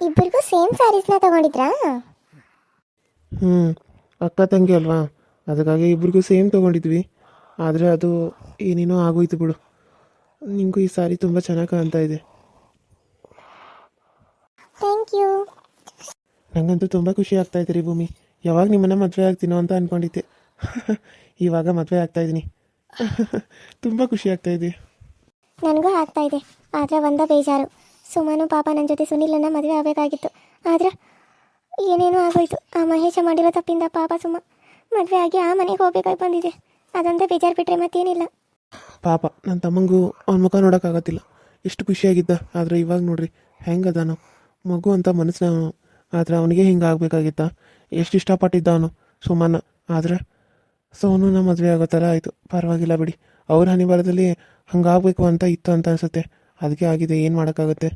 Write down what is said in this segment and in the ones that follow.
ಇಬ್ಬರಿಗೂ ಸೇಮ್ ಸ್ಯಾರೀಸ್ನ ತಗೊಂಡಿದ್ರಾ? ಹ್ಞೂ ಅಕ್ಕ ತಂಗಿ ಅಲ್ವಾ? ಅದಕ್ಕಾಗಿ ಇಬ್ರಿಗೂ ಸೇಮ್ ತೊಗೊಂಡಿದ್ವಿ. ಆದರೆ ಅದು ಏನೇನೋ ಆಗೋಯ್ತು ಬಿಡು. ನಿಂಗೂ ಈ ಸಾರಿ ತುಂಬ ಚೆನ್ನಾಗಿ ಕಾಣ್ತಾ ಇದೆ. Thank you. ನನಗಂತೂ ತುಂಬ ಖುಷಿ ಆಗ್ತಾ ಇದೆ ರೀ ಭೂಮಿ. ಯಾವಾಗ ನಿಮ್ಮನ್ನ ಮದುವೆ ಆಗ್ತೀನೋ ಅಂತ ಅಂದ್ಕೊಂಡಿದ್ದೆ ಇವಾಗ ಮದುವೆ ಆಗ್ತಾ ಇದ್ದೀನಿ ತುಂಬ ಖುಷಿ ಆಗ್ತಾ ಇದೆ. ನನಗೂ ಆಗ್ತಾ ಇದೆ. ಆದ್ರೆ ಒಂದ ಬೇಜಾರು. ಸುಮನು ಪಾಪ ನನ್ನ ಜೊತೆ ಸುನಿಲನ್ನ ಮದುವೆ ಆಗಬೇಕಾಗಿತ್ತು. ಆದ್ರೆ ಏನೇನೋ ಆಗೋಯ್ತು. ಆ ಮಹೇಶ ಮಾಡಿರೋ ತಪ್ಪಿಂದ ಪಾಪ ಸುಮ್ಮ ಮದುವೆ ಆಗಿ ಆ ಮನೆಗೆ ಹೋಗ್ಬೇಕಾಗಿ ಬಂದಿದೆ. ಅದೊಂದೇ ಬೇಜಾರು ಬಿಟ್ರೆ ಮತ್ತೇನಿಲ್ಲ. ಪಾಪ ನನ್ನ ತಮ್ಮಂಗೂ ಅವನ ಮುಖ ನೋಡೋಕ್ಕಾಗತ್ತಿಲ್ಲ. ಎಷ್ಟು ಖುಷಿಯಾಗಿದ್ದ. ಆದ್ರೆ ಇವಾಗ ನೋಡ್ರಿ, ಹೆಂಗದಾನು. ಮಗು ಅಂತ ಮನಸ್ಸಿನ ಆದ್ರೆ ಅವನಿಗೆ ಹಿಂಗೆ ಆಗಬೇಕಾಗಿತ್ತ? ಎಷ್ಟು ಇಷ್ಟಪಟ್ಟಿದ್ದ ಅವನು ಸುಮನ ಆದರೆ ಸೋನುನ ಮದುವೆ ಆಗೋ ಥರ ಆಯಿತು. ಪರವಾಗಿಲ್ಲ ಬಿಡಿ. ಅವ್ರ ಹನಿಬರದಲ್ಲಿ ಹಂಗಾಗಬೇಕು ಅಂತ ಇತ್ತು ಅಂತ ಅನಿಸುತ್ತೆ. ಅದಕ್ಕೆ ಆಗಿದೆ ಏನು ಮಾಡೋಕ್ಕಾಗುತ್ತೆ?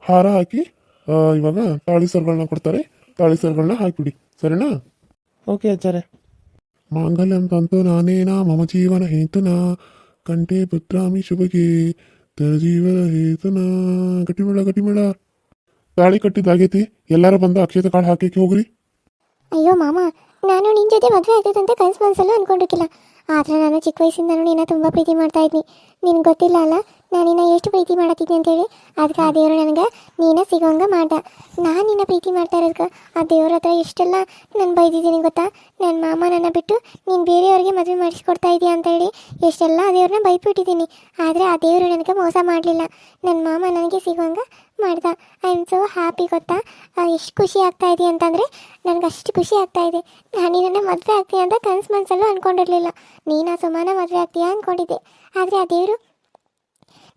ಹಾರ ಹಾಕಿ ಆ, ಇವಾಗ ತಾಳಿ ಸರ್ಗಳನ್ನ ಕೊಡ್ತಾರೆ. ತಾಳಿ ಸರ್ಗಳನ್ನ ಹಾಕಿಬಿಡಿ. ಸರಿನಾ? ಓಕೆ ಆಚಾರ್ಯ. ಮಾಂಗಲ್ಯಂ ತಂತು ನಾನೇನ ಮಮ ಜೀವನ ಹೇತುನ ಕಂಠೆ ಪುತ್ರಾಮಿ ಶುಭಗೆ ಜೀವನ ಹೇತುನ. ಗಟ್ಟಿಮೇಳ ಗಟ್ಟಿಮೇಳ ತಾಳಿ ಕಟ್ಟಿದ್ದಾಗೈತಿ ಎಲ್ಲಾರ ಬಂದು ಅಕ್ಷತೆ ಕಾಳು ಹಾಕಿ ಹೋಗ್ರಿ. ಅಯ್ಯೋ ಮಾಮ ನಾನು ನಿನ್ನ ಜೊತೆ ಮದುವೆ ಆಗ್ತದಂತ ಕನಸು ಮನಸ್ಸಲ್ಲೂ ಅನ್ಕೊಂಡಿರ್ಲಿಲ್ಲ. ಆದ್ರೆ ನಾನು ಚಿಕ್ಕ ವಯಸ್ಸಿಂದ ನಿನ್ನ ತುಂಬ ಪ್ರೀತಿ ಮಾಡ್ತಾ ಇದ್ನಿ. ನಿನ್ ಗೊತ್ತಿಲ್ಲ ಅಲ್ಲ? ನಾನು ನಿನ್ನ ಎಷ್ಟು ಪ್ರೀತಿ ಮಾಡತ್ತಿದ್ದೆ ಅಂತೇಳಿ ಅದಕ್ಕೆ ಆ ದೇವರು ನನಗೆ, ನೀನೇ ಸಿಗೋಂಗೆ ಮಾಡ್ದ ನಾನು ನಿನ್ನ ಪ್ರೀತಿ ಮಾಡ್ತಾ ಇರೋದಕ್ಕೆ ಆ ದೇವ್ರ ಹತ್ರ ಎಷ್ಟೆಲ್ಲ ನಾನು ಬೈದಿದ್ದೀನಿ ಗೊತ್ತಾ? ನನ್ನ ಮಾಮ ನನ್ನ ಬಿಟ್ಟು ನೀನು ಬೇರೆಯವ್ರಿಗೆ ಮದುವೆ ಮಾಡಿಸ್ಕೊಡ್ತಾ ಇದೀಯ ಅಂತ ಹೇಳಿ ಎಷ್ಟೆಲ್ಲ ಆ ದೇವ್ರನ್ನ ಬೈದ್ಬಿಟ್ಟಿದ್ದೀನಿ. ಆದರೆ ಆ ದೇವರು ನನಗೆ ಮೋಸ ಮಾಡಲಿಲ್ಲ. ನನ್ನ ಮಾಮ ನನಗೆ ಸಿಗೋಂಗೆ ಮಾಡ್ದ. ಐ ಆಮ್ ಸೋ ಹ್ಯಾಪಿ ಗೊತ್ತಾ ಎಷ್ಟು ಖುಷಿ ಆಗ್ತಾ ಇದೆ ಅಂತಂದರೆ, ನನಗೆ ಅಷ್ಟು ಖುಷಿ ಆಗ್ತಾ ಇದೆ. ನಾನು ನಿನ್ನ ಮದುವೆ ಆಗ್ತೀಯ ಅಂತ ಕನಸು ಮನಸಲ್ಲೂ ಅಂದ್ಕೊಂಡಿರಲಿಲ್ಲ ನೀನು ಆ ಸುಮಾನ ಮದುವೆ ಆಗ್ತೀಯಾ ಅಂದ್ಕೊಂಡಿದ್ದೆ ಆದರೆ ಆ ದೇವರು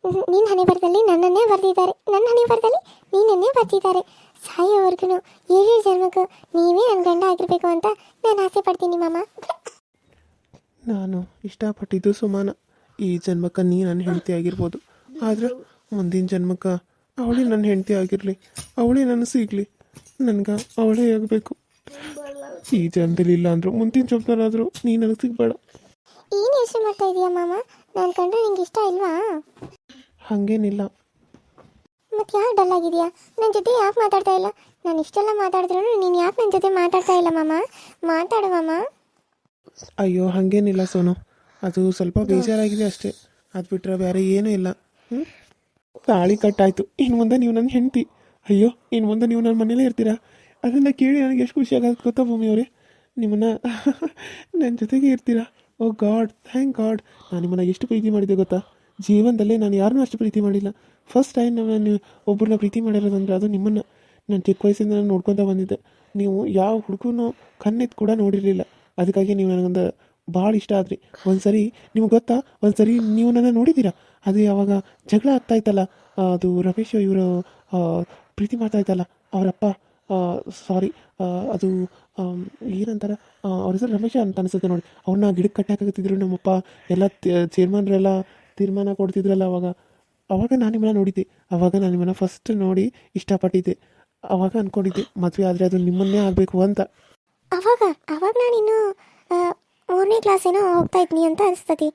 ನಿನ್ನ ಹಣೆ ಬರದಲ್ಲಿ ನನ್ನನ್ನೇ ಬರೆದಿದ್ದಾರೆ. ನನ್ನ ಹಣೆ ಬರದಲ್ಲಿ ನೀನನ್ನೇ ಬರ್ತಿದ್ದಾರೆ ಸಾಯೋವರೆಗೂ ಏಳು ಜನ್ಮಕ್ಕೂ ನೀವೇ ನನ್ನ ಗಂಡ ಆಗಿರಬೇಕು ಅಂತ ನಾನು ಆಸೆ ಪಡ್ತೀನಿ ಮಾಮ. ನಾನು ಇಷ್ಟಪಟ್ಟಿದ್ದು ಸುಮಾನ. ಈ ಜನ್ಮಕ್ಕೆ ನೀ ನನ್ನ ಹೆಂಡತಿ ಆಗಿರ್ಬೋದು. ಆದ್ರೆ ಮುಂದಿನ ಜನ್ಮಕ್ಕೆ ಅವಳೇ ನನ್ನ ಹೆಂಡತಿ ಆಗಿರಲಿ. ಅವಳೇ ನನ್ನ ಸಿಗ್ಲಿ. ನನಗೆ ಅವಳೇ ಆಗಬೇಕು. ಈ ಜನ್ಮದಲ್ಲಿ ಇಲ್ಲ ಅಂದ್ರು ಮುಂದಿನ ಜನ್ಮದಲ್ಲಾದರೂ ನೀ ನನಗೆ ಸಿಗಬೇಡ. ಏನು ಯೋಚನೆ ಮಾಡ್ತಾ ಇದೀಯಾ ಮಾಮ? ನನ್ನ ಕಂಡ್ರೆ ನಿಂಗೆ ಇಷ್ಟ ಇಲ್ವಾ? ಹಾಗೇನಿಲ್ಲ. ಮತ್ತೆ ಯಾರು ಡಲ್ ಆಗಿದೆಯಾ? ನನ್ನ ಜೊತೆ ಯಾಕೆ ಮಾತಾಡ್ತಾ ಇಲ್ಲ? ನಾನು ಇಷ್ಟೆಲ್ಲ ಮಾತಾಡಿದ್ರು ನೀನು ಯಾಕೆ ನನ್ನ ಜೊತೆ ಮಾತಾಡ್ತಾ ಇಲ್ಲ ಮಾಮ? ಮಾತಾಡು ಮಾಮ. ಅಯ್ಯೋ ಹಾಗೇನಿಲ್ಲ ಸೋನು. ಅದು ಸ್ವಲ್ಪ ಬೇಜಾರಾಗಿದೆ ಅಷ್ಟೇ. ಅದು ಬಿಟ್ಟರೆ ಬೇರೆ ಏನೂ ಇಲ್ಲ. ಹ್ಞೂ ತಾಳಿ ಕಟ್ಟಾಯಿತು. ಇನ್ನು ಮುಂದೆ ನೀವು ನನ್ನ ಹೆಂಡತಿ. ಅಯ್ಯೋ ಇನ್ನು ಮುಂದೆ ನೀವು ನನ್ನ ಮನೇಲೇ ಇರ್ತೀರಾ? ಅದನ್ನು ಕೇಳಿ ನನಗೆ ಎಷ್ಟು ಖುಷಿ ಆಗುತ್ತೆ ಗೊತ್ತಾ ಭೂಮಿ ಅವರೇ? ನಿಮ್ಮನ್ನ ನನ್ನ ಜೊತೆಗೆ ಇರ್ತೀರಾ? Oh God thank God. ನಾನು ನಿಮ್ಮನ್ನ ಎಷ್ಟು ಪ್ರೀತಿ ಮಾಡಿದ್ದೆ ಗೊತ್ತಾ? ಜೀವನದಲ್ಲೇ ನಾನು ಯಾರನ್ನೂ ಅಷ್ಟು ಪ್ರೀತಿ ಮಾಡಿಲ್ಲ. ಫಸ್ಟ್ ಟೈಮ್ ನಾನು ಒಬ್ಬರನ್ನ ಪ್ರೀತಿ ಮಾಡಿರೋದಂದ್ರೆ ಅದು ನಿಮ್ಮನ್ನು. ನಾನು ಚಿಕ್ಕ ವಯಸ್ಸಿಂದ ನಾನು ನೋಡ್ಕೊತಾ ಬಂದಿದ್ದೆ. ನೀವು ಯಾವ ಹುಡುಗನೂ ಕಣ್ಣೆತ್ತು ಕೂಡ ನೋಡಿರಲಿಲ್ಲ. ಅದಕ್ಕಾಗಿ ನೀವು ನನಗೊಂದು ಭಾಳ ಇಷ್ಟ ಆದ್ರಿ. ಒಂದ್ಸರಿ ನಿಮ್ಗೆ ಗೊತ್ತಾ? ಒಂದ್ಸರಿ ನೀವು ನನ್ನ ನೋಡಿದ್ದೀರಾ? ಅದು ಯಾವಾಗ ಜಗಳ ಆಗ್ತಾ ಇತ್ತಲ್ಲ ಅದು ರಮೇಶ್ ಇವರು ಪ್ರೀತಿ ಮಾಡ್ತಾ ಇತ್ತಲ್ಲ, ಅವರಪ್ಪ ಸಾರಿ ಅದು ಏನಂತಾರೆ? ಅವ್ರ ಹೆಸರು ರಮೇಶ ಅಂತ ಅನಿಸುತ್ತೆ ನೋಡಿ. ಅವ್ರನ್ನ ಗಿಡಕ್ಕೆ ಕಟ್ಟಾಕತ್ತಿದ್ರು ನಮ್ಮಪ್ಪ. ಎಲ್ಲ ಚೇರ್ಮನ್ರೆಲ್ಲ ತೀರ್ಮಾನ ಕೊಡ್ತಿದ್ರಲ್ಲ ಅವಾಗ? ಅವಾಗ ನಾನು ನಿಮ್ಮನ್ನ ನೋಡಿದ್ದೆ. ಅವಾಗ ನಾನು ನಿಮ್ಮನ್ನ ಫಸ್ಟ್ ನೋಡಿ ಇಷ್ಟಪಟ್ಟಿದ್ದೆ. ಅವಾಗ ಅಂದ್ಕೊಂಡಿದ್ದೆ ಮದುವೆ ಆದರೆ ಅದು ನಿಮ್ಮನ್ನೇ ಆಗಬೇಕು ಅಂತ. ಅವಾಗ ಅವಾಗ ನಾನಿನ್ನು ಮೂರನೇ ಕ್ಲಾಸ್ ಏನೋ ಹೋಗ್ತಾ ಇದ್ನಿ ಅಂತ ಅನಿಸ್ತತಿ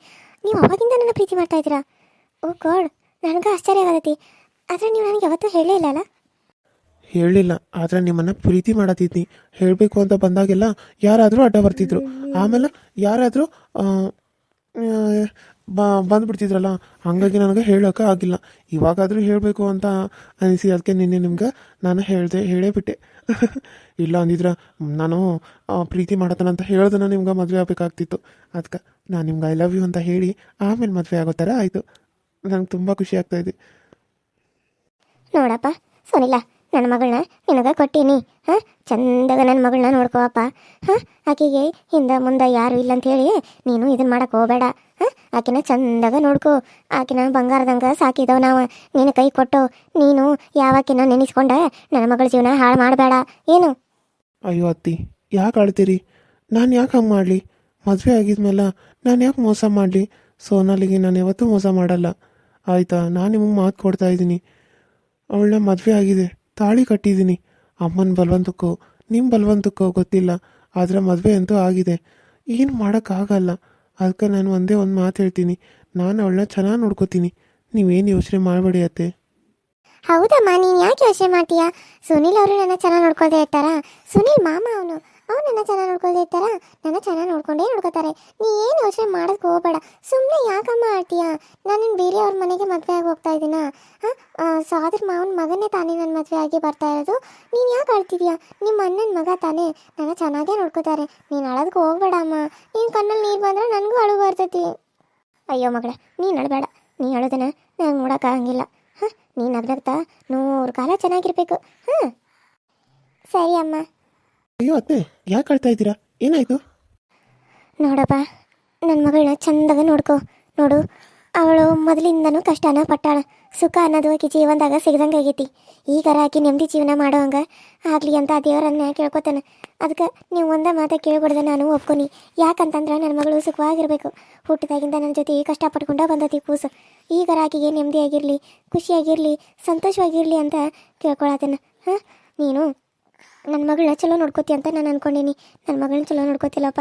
ನೀವು ಅವಾಗಿಂದ ನನ್ನ ಪ್ರೀತಿ ಮಾಡ್ತಾ ಇದ್ದೀರಾ? ಓ ಗಾಡ್ ನನಗೆ ಆಶ್ಚರ್ಯ ಆಗತೈತಿ. ಆದರೆ ನೀವು ನನಗೆ ಯಾವತ್ತೂ ಹೇಳೇ ಇಲ್ಲಲ್ಲ ಹೇಳಲಿಲ್ಲ ಆದರೆ ನಿಮ್ಮನ್ನು ಪ್ರೀತಿ ಮಾಡತ್ತಿದ್ನಿ. ಹೇಳಬೇಕು ಅಂತ ಬಂದಾಗೆಲ್ಲ ಯಾರಾದರೂ ಅಡ್ಡ ಬರ್ತಿದ್ರು. ಆಮೇಲೆ ಯಾರಾದರೂ ಬ, ಬಂದ್ಬಿಡ್ತಿದ್ರಲ್ಲ, ಹಾಗಾಗಿ ನನಗೆ ಹೇಳೋಕೆ ಆಗಿಲ್ಲ. ಇವಾಗಾದರೂ ಹೇಳಬೇಕು ಅಂತ ಅನಿಸಿ ಅದಕ್ಕೆ ನಿನ್ನೆ ನಿಮ್ಗೆ ನಾನು ಹೇಳಿದೆ, ಹೇಳೇ ಬಿಟ್ಟೆ. ಇಲ್ಲ ಅಂದಿದ್ರೆ, ನಾನು ಪ್ರೀತಿ ಮಾಡತನ ಅಂತ ಹೇಳ್ದನ ನಿಮ್ಗೆ ಮದುವೆ ಆಗಬೇಕಾಗ್ತಿತ್ತು. ಅದಕ್ಕೆ ನಾನು ನಿಮ್ಗೆ ಐ ಲವ್ ಯು ಅಂತ ಹೇಳಿ, ಆಮೇಲೆ ಮದುವೆ ಆಗೋ ಥರ ಆಯಿತು. ನಂಗೆ ತುಂಬ ಖುಷಿ ಆಗ್ತಾಯಿದೆ ನೋಡಪ್ಪ ಸರಿಲ್ಲ ನನ್ನ ಮಗಳನ್ನ ನಿನಗೆ ಕೊಟ್ಟೀನಿ. ಹಾಂ? ಚಂದಾಗ ನನ್ನ ಮಗಳನ್ನ ನೋಡ್ಕೋವಪ್ಪ ಹಾಂ? ಆಕೆಗೆ ಹಿಂದೆ ಮುಂದೆ ಯಾರು ಇಲ್ಲ ಅಂತ ಹೇಳಿ ನೀನು ಇದನ್ನ ಮಾಡಕ್ಕೆ ಹೋಗಬೇಡ. ಆಕಿನ ಚಂದಾಗ ನೋಡ್ಕೋ. ಆಕಿನ ಬಂಗಾರದಂಗ ಸಾಕಿದವ ನಾವು. ನಿನ್ನ ಕೈ ಕೊಟ್ಟು ನೀನು ಯಾವಾಕಿನ ನೆನೆಸ್ಕೊಂಡೆ ನನ್ನ ಮಗಳ ಜೀವನ ಹಾಳು ಮಾಡಬೇಡ. ಏನು? ಅಯ್ಯೋ ಅತ್ತಿ, ಯಾಕೆ ಆಳ್ತೀರಿ ನಾನು ಯಾಕೆ ಹಂಗೆ ಮಾಡಲಿ? ಮದುವೆ ಆಗಿದ್ಮೇಲೆ ನಾನು ಯಾಕೆ ಮೋಸ ಮಾಡಲಿ? ಸೋನಾಲಿಗೆ ನಾನು ಯಾವತ್ತೂ ಮೋಸ ಮಾಡಲ್ಲ. ಆಯಿತಾ, ನಾನು ನಿಮಗೆ ಮಾತು ಕೊಡ್ತಾ ಇದ್ದೀನಿ. ಅವಳನ್ನ ಮದುವೆ ಆಗಿದೆ, ತಾಳಿ ಕಟ್ಟಿದ್ದೀನಿ. ಅಮ್ಮನ ಬಲವಂತಕ್ಕೋ ನಿಮ್ಮ ಬಲವಂತಕ್ಕೋ ಗೊತ್ತಿಲ್ಲ. ಆದರೆ ಮದುವೆ ಅಂತೂ ಆಗಿದೆ. ಏನು ಮಾಡೋಕ್ಕಾಗಲ್ಲ. ಅದಕ್ಕೆ ನಾನು ಒಂದೇ ಒಂದು ಮಾತು ಹೇಳ್ತೀನಿ. ನಾನು ಅವಳನ್ನ ಚೆನ್ನಾಗಿ ನೋಡ್ಕೋತೀನಿ. ನೀವೇನು ಯೋಚನೆ ಮಾಡಬೇಡಿ ಅತ್ತೆ. ಹೌದಮ್ಮ, ನೀನು ಯಾಕೆ ಯೋಚನೆ ಮಾಡ್ತೀಯಾ? ಸುನಿಲ್ ಅವರು ನನ್ನ ಚೆನ್ನಾಗಿ ನೋಡ್ಕೊಳ್ತಾ ಇರ್ತಾರ? ಸುನಿಲ್ ಮಾಮ ಅವನು. ಅವ್ನು ನನ್ನ ಚೆನ್ನಾಗಿ ನೋಡ್ಕೊಳ್ತಾ ಇರ್ತಾರ? ನನ್ನ ಚೆನ್ನಾಗಿ ನೋಡ್ಕೊಂಡೇ ನೋಡ್ಕೋತಾರೆ. ನೀ ಏನು ಯೋಚನೆ ಮಾಡೋದಕ್ಕೆ ಹೋಗಬೇಡ. ಸುಮ್ಮನೆ ಯಾಕಮ್ಮ ಆಡ್ತೀಯಾ? ನಾನು ಬೇರೆಯವ್ರ ಮನೆಗೆ ಮದುವೆ ಆಗಿ ಹೋಗ್ತಾ ಇದ್ದೀನ ಹಾಂ ಆದ್ರೆ ಮಾವನ ಮಗನೇ ತಾನೇ ನನ್ನ ಮದುವೆ ಆಗಿ ಬರ್ತಾ ಇರೋದು. ನೀನು ಯಾಕೆ ಆಡ್ತಿದ್ಯಾ ನಿಮ್ಮ ಅಣ್ಣನ ಮಗ ತಾನೇ. ನನ್ನ ಚೆನ್ನಾಗೇ ನೋಡ್ಕೋತಾರೆ. ನೀನು ಅಳೋದಕ್ಕೆ ಹೋಗ್ಬೇಡ ಅಮ್ಮ. ನೀನು ಕಣ್ಣಲ್ಲಿ ನೀರು ಬಂದರೆ ನನಗೂ ಅಳು ಬರ್ತೈತಿ. ಅಯ್ಯೋ ಮಗಳ, ನೀನು ಅಳಬೇಡ. ನೀ ಅಳೋದನ್ನ ನಂಗೆ ನೋಡೋಕ್ಕಾಗಂಗಿಲ್ಲ ಹಾಂ, ನೀನು ನಗ್ನಗ್ತಾ ನೂರು ಕಾಲ ಚೆನ್ನಾಗಿರ್ಬೇಕು. ಹಾಂ. ಸರಿ ಅಮ್ಮ. ಅಯ್ಯೋ ಅತ್ತೆ ಯಾಕೆ ಕಳ್ತಾ ಇದ್ದೀರಾ? ಏನಾಯ್ತು? ನೋಡಪ್ಪ ನನ್ನ ಮಗಳನ್ನ ಚಂದಾಗ ನೋಡ್ಕೊ. ನೋಡು, ಅವಳು ಮೊದಲಿಂದನೂ ಕಷ್ಟನ ಪಟ್ಟಾಳ. ಸುಖ ಅನ್ನೋದು ಆಕೆ ಜೀವನದಾಗ ಸಿಗದಂಗೆ ಆಗೈತಿ. ಈಗಾರ ಆಕಿ ನೆಮ್ಮದಿ ಜೀವನ ಮಾಡೋವಂಗ ಆಗಲಿ ಅಂತ ದೇವರನ್ನ ಕೇಳ್ಕೊತಾನೆ. ಅದಕ್ಕೆ ನೀವು ಒಂದೇ ಮಾತ ಕೇಳ್ಬಿಡ್ದೆ ನಾನು ಒಪ್ಕೊನಿ. ಯಾಕಂತಂದ್ರೆ ನನ್ನ ಮಗಳು ಸುಖವಾಗಿರ್ಬೇಕು. ಹುಟ್ಟಿದಾಗಿಂದ ನನ್ನ ಜೊತೆ ಕಷ್ಟಪಟ್ಕೊಂಡ ಬಂದತಿ ಕೂಸು. ಈಗಾರ ಆಕಿಗೆ ನೆಮ್ಮದಿಯಾಗಿರಲಿ ಖುಷಿಯಾಗಿರಲಿ ಸಂತೋಷವಾಗಿರಲಿ ಅಂತ ಕೇಳ್ಕೊಳತನ. ಹಾಂ? ನೀನು? ನನ್ನ ಮಗಳನ್ನ ಚಲೋ ನೋಡ್ಕೋತಿ ಅಂತ ನಾನು ಅನ್ಕೊಂಡೀನಿ. ನನ್ನ ಮಗಳನ್ನ ಚಲೋ ನೋಡ್ಕೋತಿಲ್ಲಪ್ಪ?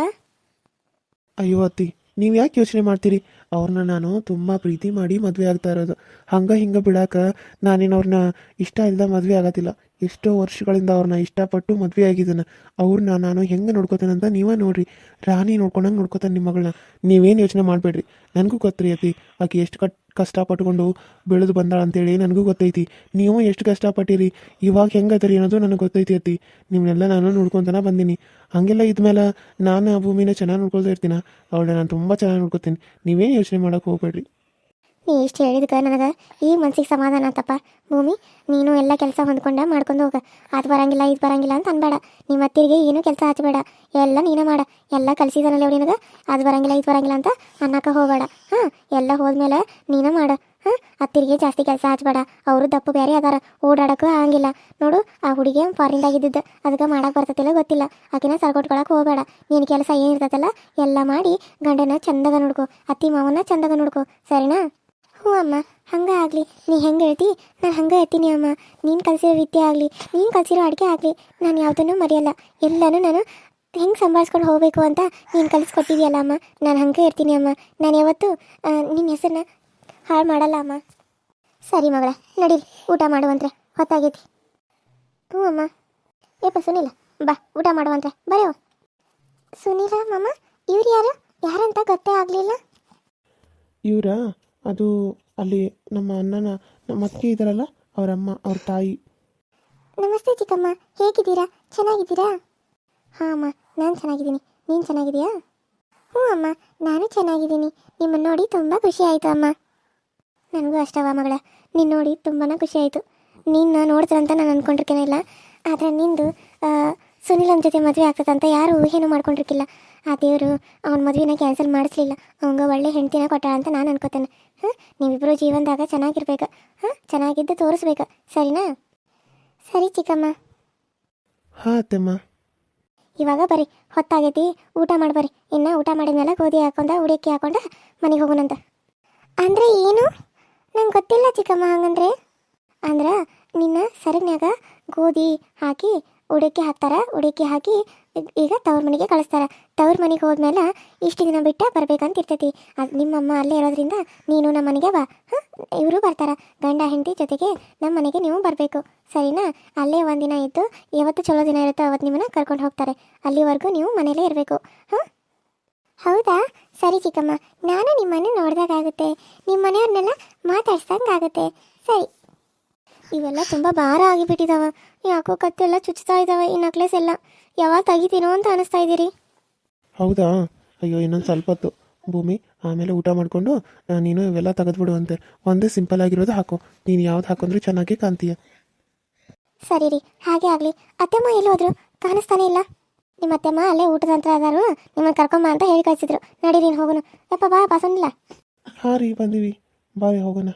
ಅಯ್ಯೋ ಅತ್ತಿ, ನೀವು ಯಾಕೆ ಯೋಚನೆ ಮಾಡ್ತೀರಿ? ಅವ್ರನ್ನ ನಾನು ತುಂಬ ಪ್ರೀತಿ ಮಾಡಿ ಮದುವೆ ಆಗ್ತಾ ಇರೋದು. ಹಂಗೆ ಹಿಂಗ ಬಿಡಾಕ ನಾನೇನು ಅವ್ರನ್ನ ಇಷ್ಟ ಇಲ್ಲದ ಮದುವೆ ಆಗತ್ತಿಲ್ಲ. ಎಷ್ಟೋ ವರ್ಷಗಳಿಂದ ಅವ್ರನ್ನ ಇಷ್ಟಪಟ್ಟು ಮದುವೆ ಆಗಿದ್ದಾನೆ ಅವ್ರನ್ನ ನಾನು ಹೆಂಗೆ ನೋಡ್ಕೋತೇನೆ ಅಂತ ನೀವೇ ನೋಡ್ರಿ. ರಾಣಿ ನೋಡ್ಕೊಂಡಂಗೆ ನೋಡ್ಕೋತಾನೆ ನಿಮ್ಮ ಮಗಳನ್ನ. ನೀವೇನು ಯೋಚನೆ ಮಾಡಬೇಡ್ರಿ. ನನಗೂ ಗೊತ್ತ್ರಿ ಅತಿ ಆಕೆ ಎಷ್ಟು ಕಟ್, ಕಷ್ಟಪಟ್ಕೊಂಡು ಬೆಳೆದು ಬಂದಾಳ ಅಂತೇಳಿ ನನಗೂ ಗೊತ್ತೈತಿ. ನೀವು ಎಷ್ಟು ಕಷ್ಟಪಟ್ಟಿರಿ? ಇವಾಗ ಹೆಂಗದರಿ ಅನ್ನೋದು ನನಗೆ ಗೊತ್ತೈತಿ ಅತಿ ನಿಮ್ಮನ್ನೆಲ್ಲ ನಾನು ನೋಡ್ಕೊತಾನೆ ಬಂದೀನಿ. ಹಾಗೆಲ್ಲ ಇದ್ಮೇಲೆ ನಾನು ಆ ಭೂಮಿನ ಚೆನ್ನಾಗಿ ನೋಡ್ಕೊಳ್ತಾ ಇರ್ತೀನಿ? ಅವಳನ್ನ ನಾನು ತುಂಬ ಚೆನ್ನಾಗಿ ನೋಡ್ಕೊತೀನಿ. ನೀವೇನು ಯೋಚನೆ ಮಾಡೋಕೆ ಹೋಗ್ಬೇಡ್ರಿ. ನೀ ಇಷ್ಟು ಹೇಳಿದಕ್ಕೆ ನನಗೆ ಈ ಮನ್ಸಿಗೆ ಸಮಾಧಾನ ಆತಪ್ಪ. ಭೂಮಿ, ನೀನು ಎಲ್ಲ ಕೆಲಸ ಹೊಂದ್ಕೊಂಡ ಮಾಡ್ಕೊಂಡು ಹೋಗ. ಅದು ಬರಂಗಿಲ್ಲ, ಇದು ಬರಂಗಿಲ್ಲ ಅಂತ ಅನ್ಬೇಡ. ನಿಮ್ಮ ಅತ್ತಿಗೆ ಏನೂ ಕೆಲಸ ಹಚ್ಚಬೇಡ ಎಲ್ಲ ನೀನೇ ಮಾಡ. ಎಲ್ಲ ಕಲಿಸಿದಾನಲ್ಲ ಅವ್ರು ನಿನಗೆ? ಅದು ಬರಂಗಿಲ್ಲ, ಇದು ಬರಂಗಿಲ್ಲ ಅಂತ ಅನ್ನಕ್ಕೆ ಹೋಗಬೇಡ. ಹಾಂ, ಎಲ್ಲ ಹೋದ್ಮೇಲೆ ನೀನೇ ಮಾಡ. ಹಾಂ, ಅತ್ತಿರಿಗೆ ಜಾಸ್ತಿ ಕೆಲಸ ಹಚ್ಬೇಡ. ಅವರು ದಪ್ಪು ಬೇರೆ ಅದಾರ. ಓಡಾಡೋಕ್ಕೂ ಆಗಂಗಿಲ್ಲ. ನೋಡು, ಆ ಹುಡುಗಿ ಫಾರಿನ್ದಾಗಿದ್ದಿದ್ದು ಅದಕ್ಕೆ ಮಾಡಕ್ಕೆ ಬರ್ತತಿಲ್ಲ ಗೊತ್ತಿಲ್ಲ. ಆಕಿನ ಸರ್ಕೊಟ್ಕೊಳಕ್ಕೆ ಹೋಗಬೇಡ. ನೀನು ಕೆಲಸ ಏನಿರ್ತೈತಲ್ಲ ಎಲ್ಲ ಮಾಡಿ ಗಂಡನ ಚಂದಾಗ ನೋಡ್ಕೊ. ಅತ್ತಿ ಮಾವನ ಚಂದಾಗ ನೋಡ್ಕೋ. ಸರಿನಾ? ಹ್ಞೂ ಅಮ್ಮ, ಹಂಗೆ ಆಗಲಿ. ನೀ ಹೆಂಗೆ ಹೇಳ್ತಿ? ನಾನು ಹಂಗೆ ಹೇಳ್ತೀನಿ ಅಮ್ಮ. ನೀನು ಕಲಿಸಿರೋ ವಿದ್ಯೆ ಆಗಲಿ, ನೀನು ಕಲಿಸಿರೋ ಅಡುಗೆ ಆಗಲಿ, ನಾನು ಯಾವುದನ್ನು ಮರೆಯಲ್ಲ. ಎಲ್ಲನೂ ನಾನು ಹೆಂಗೆ ಸಂಭಾಳಿಸ್ಕೊಂಡು ಹೋಗಬೇಕು ಅಂತ ನೀನು ಕಲಿಸ್ಕೊಟ್ಟಿದ್ಯಲ್ಲ ಅಮ್ಮ. ನಾನು ಹಂಗೆ ಇರ್ತೀನಿ ಅಮ್ಮ. ನಾನು ಯಾವತ್ತೂ ನಿನ್ನ ಹೆಸರನ್ನ ಹಾಳು ಮಾಡಲ್ಲ ಅಮ್ಮ. ಸರಿ ಮಗಳ ನಡೀಲಿ ಊಟ ಮಾಡುವಂತ್ರೆ, ಹೊತ್ತಾಗೈತಿ. ಹ್ಞೂ ಅಮ್ಮ. ಏಪ ಸುನಿಲ, ಬಾ, ಊಟ ಮಾಡುವಂತ್ರೆ, ಬರೆಯೋ. ಸುನೀಲ ಮಮ್ಮ ಇವ್ರು ಯಾರು? ಯಾರಂತ ಗೊತ್ತೇ ಆಗಲಿಲ್ಲ. ಇವರ? ಅದು ಅಲ್ಲಿ ನಮ್ಮ ಅಣ್ಣನ, ನಮ್ಮ ಅತ್ತಿಗೆ ಇದ್ದಾರಲ್ಲ, ಅವರಮ್ಮ, ಅವ್ರ ತಾಯಿ. ನಮಸ್ತೆ ಚಿಕ್ಕಮ್ಮ, ಹೇಗಿದ್ದೀರಾ? ಚೆನ್ನಾಗಿದ್ದೀರಾ? ಹಾಂ ಅಮ್ಮ, ನಾನು ಚೆನ್ನಾಗಿದ್ದೀನಿ. ನೀನು ಚೆನ್ನಾಗಿದೆಯಾ ಹ್ಞೂ ಅಮ್ಮ, ನಾನು ಚೆನ್ನಾಗಿದ್ದೀನಿ. ನಿಮ್ಮನ್ನು ನೋಡಿ ತುಂಬ ಖುಷಿ ಆಯಿತು ಅಮ್ಮ. ನನಗೂ ಅಷ್ಟವ ಮಗಳ. ನೀನು ನೋಡಿ ತುಂಬಾ ಖುಷಿ ಆಯಿತು. ನಿನ್ನ ನೋಡ್ತಾರಂತ ನಾನು ಅಂದ್ಕೊಂಡಿರ್ಕೇನೆ ಇಲ್ಲ. ಆದರೆ ನಿಂದು ಸುನಿಲ್ ಸುನಿಲನ ಜೊತೆ ಮದುವೆ ಆಗ್ತದಂತ ಯಾರು ಊಹೆನೂ ಮಾಡ್ಕೊಂಡಿರ್ಕಿಲ್ಲ. ಆ ದೇವರು ಅವನ ಮದುವೆನ ಕ್ಯಾನ್ಸಲ್ ಮಾಡಿಸ್ಲಿಲ್ಲ. ಅವಂಗ ಒಳ್ಳೆ ಹೆಂಡ್ತಿನ ಕೊಟ್ಟ ಅಂತ ನಾನು ಅನ್ಕೋತೇನೆ. ಹಾಂ? ನೀವಿಬ್ಬರು ಜೀವನದಾಗ ಚೆನ್ನಾಗಿರ್ಬೇಕು. ಹಾಂ? ಚೆನ್ನಾಗಿದ್ದು ತೋರಿಸ್ಬೇಕು. ಸರಿನಾ? ಸರಿ ಚಿಕ್ಕಮ್ಮ. ಹಾ ಅತ್ತಮ್ಮ. ಇವಾಗ ಬರ್ರಿ. ಹೊತ್ತಾಗೈತಿ. ಊಟ ಮಾಡ್ಬರ್ರಿ ಇನ್ನು ಊಟ ಮಾಡಿದ್ಮೇಲೆ ಗೋಧಿ ಹಾಕೊಂಡ ಉಡಿಯಕ್ಕೆ ಹಾಕೊಂಡ ಮನೆಗೆ ಹೋಗೋಣಂತ ಅಂದರೆ ಏನು? ನಂಗೆ ಗೊತ್ತಿಲ್ಲ ಚಿಕ್ಕಮ್ಮ ಹಂಗಂದ್ರೆ. ಅಂದ್ರೆ ನಿನ್ನ ಸರಗ್ನ್ಯಾಗ ಗೋಧಿ ಹಾಕಿ ಉಡಿಯಕ್ಕಿ ಹಾಕ್ತಾರ. ಉಡಿಯಕ್ಕಿ ಹಾಕಿ ಈಗ- ತವ್ರ ಮನೆಗೆ ಕಳಿಸ್ತಾರ. ತವ್ರ ಮನೆಗೆ ಹೋದ್ಮೇಲೆ ಇಷ್ಟು ದಿನ ಬಿಟ್ಟ ಬರ್ಬೇಕಂತ ಇರ್ತೈತಿ. ಅದು ನಿಮ್ಮಮ್ಮ ಅಲ್ಲೇ ಇರೋದ್ರಿಂದ ನೀನು ನಮ್ಮ ಮನೆಗೆ ಬಾ. ಹಾಂ ಇವರು ಬರ್ತಾರ. ಗಂಡ, ಹೆಂಡತಿ ಜೊತೆಗೆ ನಮ್ಮ ಮನೆಗೆ ನೀವು ಬರಬೇಕು. ಸರಿನಾ? ಅಲ್ಲೇ ಒಂದಿನ ಇದ್ದು ಯಾವತ್ತು ಚಲೋ ದಿನ ಇರುತ್ತೋ ಅವತ್ತು ನಿಮ್ಮನ್ನ ಕರ್ಕೊಂಡು ಹೋಗ್ತಾರೆ. ಅಲ್ಲಿವರೆಗೂ ನೀವು ಮನೇಲೇ ಇರಬೇಕು. ಹಾಂ ಹೌದಾ? ಸರಿ ಚಿಕ್ಕಮ್ಮ. ನಾನು ನಿಮ್ಮನ್ನು ನೋಡ್ದಾಗುತ್ತೆ ನಿಮ್ಮ ಮನೆಯವ್ರನ್ನೆಲ್ಲ ಮಾತಾಡ್ಸ್ದಂಗಾಗುತ್ತೆ ಸರಿ. ಇವೆಲ್ಲ ತುಂಬ ಭಾರ ಆಗಿಬಿಟ್ಟಿದಾವ. ಯಾಕೋ ಕತ್ತೆಲ್ಲ ಚುಚ್ತಾ ಇದ್ದಾವೆ ಈ ನಕ್ಲೆಸ್ ಎಲ್ಲ. ಯಾವಾಗ ತೆಗಿತೀನೋ ಅಂತ ಅನಿಸ್ತಾ ಇದ್ದೀರಿ? ಹೌದಾ? ಅಯ್ಯೋ ಇನ್ನೊಂದು ಸ್ವಲ್ಪ ಹೊತ್ತು. ಭೂಮಿ ಆಮೇಲೆ ಊಟ ಮಾಡಿಕೊಂಡು ನೀನು ಇವೆಲ್ಲ ತೆಗೆದ್ಬಿಡು ಅಂತೆ ಒಂದೇ ಸಿಂಪಲ್ ಆಗಿರೋದು ಹಾಕು. ನೀನು ಯಾವ್ದು ಹಾಕೊಂಡ್ರೆ ಚೆನ್ನಾಗಿ ಕಾಣ್ತೀಯ. ಸರಿ ರೀ ಹಾಗೆ ಆಗಲಿ. ಅತ್ತೆಮ್ಮ ಎಲ್ಲಿ ಹೋದ್ರು? ಕಾಣಿಸ್ತಾನೆ ಇಲ್ಲ. ನಿಮ್ಮ ಅತ್ತೆಮ್ಮ ಅಲ್ಲೇ ಊಟದ ನಂತರ ಅದಾರು. ನಿಮ್ಮನ್ನು ಕರ್ಕೊಂಬ ಅಂತ ಹೇಳಿ ಕಳಿಸಿದ್ರು. ನಡಿ ನೀನು ಹೋಗೋಣ. ಯಪ್ಪ ಬಾ ಬಸನಿಲ್ಲ ಹಾಂ ರೀ ಬಂದೀವಿ. ಬಾಯ್ ಹೋಗೋಣ.